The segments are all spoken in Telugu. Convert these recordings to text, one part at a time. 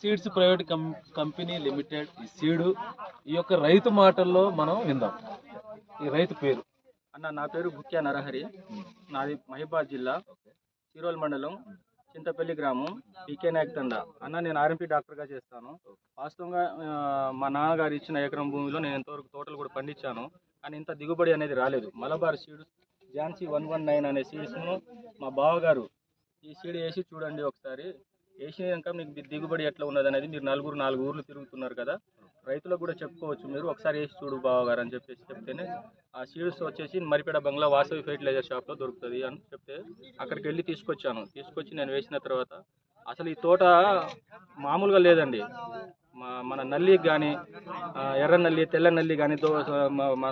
సీడ్స్ ప్రైవేట్ కం కంపెనీ లిమిటెడ్ ఈ సీడు ఈ యొక్క రైతు మాటల్లో మనం విందాం. ఈ రైతు పేరు. అన్న నా పేరు గుక్యా నరహరి. నాది మహిబాద్ జిల్లా సిరోల్ మండలం చింతపల్లి గ్రామం పీకే నాయక్ తండ. అన్న నేను ఆర్ఎంపీ డాక్టర్గా చేస్తాను. వాస్తవంగా మా నాన్నగారు ఇచ్చిన ఎకరం భూమిలో నేను ఎంతవరకు తోటలు కూడా పండించాను. కానీ ఇంత దిగుబడి అనేది రాలేదు. Malabar seeds Jhansi one one nine అనే సీడ్స్ను మా బావగారు ఈ సీడ్ వేసి చూడండి ఒకసారి. వేసినాక మీకు ది- దిగుబడి ఎట్లా ఉన్నది అనేది మీరు నలుగురు నాలుగు ఊర్లు తిరుగుతున్నారు కదా. రైతులకు కూడా చెప్పుకోవచ్చు. మీరు ఒకసారి వేసి చూడు బావగారు అని చెప్పేసి చెప్తేనే ఆ సీడ్స్ వచ్చేసి మరిపేట బంగ్లా వాసవి ఫెర్టిలైజర్ షాప్లో దొరుకుతుంది అని చెప్తే అక్కడికి వెళ్ళి తీసుకొచ్చాను. తీసుకొచ్చి నేను వేసిన తర్వాత అసలు ఈ తోట మామూలుగా లేదండి. మా మన నల్లికి కానీ ఎర్ర నల్లి తెల్ల నల్లి కానీ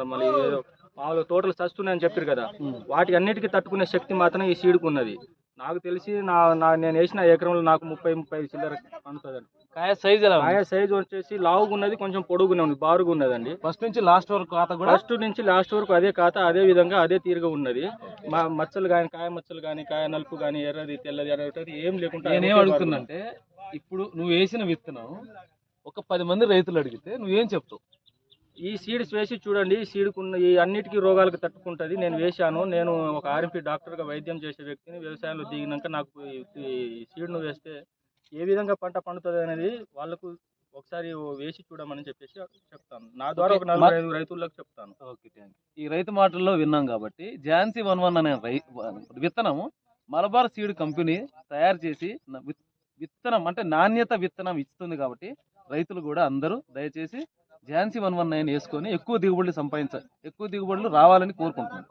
మళ్ళీ ఏదో మామూలుగా తోటలు చస్తున్నాయని చెప్పారు కదా. వాటి అన్నిటికీ తట్టుకునే శక్తి మాత్రం ఈ సీడ్కు ఉన్నది. నాకు తెలిసి నా నా నేను వేసిన ఎకరంలో నాకు ముప్పై ముప్పై చిల్లర పండుతుందండి. కాయ సైజ్ ఎలా కాయ సైజ్ వచ్చేసి లావుగా ఉన్నది కొంచెం పొడుగునే ఉంది బారుగా ఉన్నదండి ఫస్ట్ నుంచి లాస్ట్ వరకు ఖాతా కూడా? ఫస్ట్ నుంచి లాస్ట్ వరకు అదే ఖాతా అదే విధంగా అదే తీరుగా ఉన్నది. మా మచ్చలు కానీ కాయ మచ్చలు కానీ కాయ నలుపు కానీ ఎర్రది తెల్లది ఎర్రది ఏం లేకుండా నేనేం ఒకే అడుగుతున్నంటే ఇప్పుడు నువ్వు వేసిన విత్తనం ఒక పది మంది రైతులు అడిగితే నువ్వేం చెప్తావు? ఈ సీడ్స్ వేసి చూడండి ఈ సీడ్కు ఉన్న ఈ అన్నిటికీ రోగాలకు తట్టుకుంటుంది. నేను వేశాను. నేను ఒక ఆర్ఎంపీ డాక్టర్గా వైద్యం చేసే వ్యక్తిని వ్యవసాయంలో దిగినాక నాకు ఈ- సీడ్ను వేస్తే ఏ విధంగా పంట పండుతుంది అనేది వాళ్ళకు ఒకసారి వేసి చూడమని చెప్పేసి చెప్తాను. నా ద్వారా ఒక మా- ఐదు రైతులకు చెప్తాను. ఓకే థ్యాంక్ ఈ రైతు మాటల్లో విన్నాం కాబట్టి ఝాన్సీ వన్ వన్ అనే రై విత్తనము మలబార్ సీడ్ కంపెనీ తయారు చేసి విత్తనం అంటే నాణ్యత విత్తనం ఇస్తుంది కాబట్టి రైతులు కూడా అందరూ దయచేసి ఝాన్సీ వన్ వన్ నైన్ వేసుకొని ఎక్కువ దిగుబడులు సంపాదించాలి ఎక్కువ దిగుబడులు రావాలని కోరుకుంటున్నాను.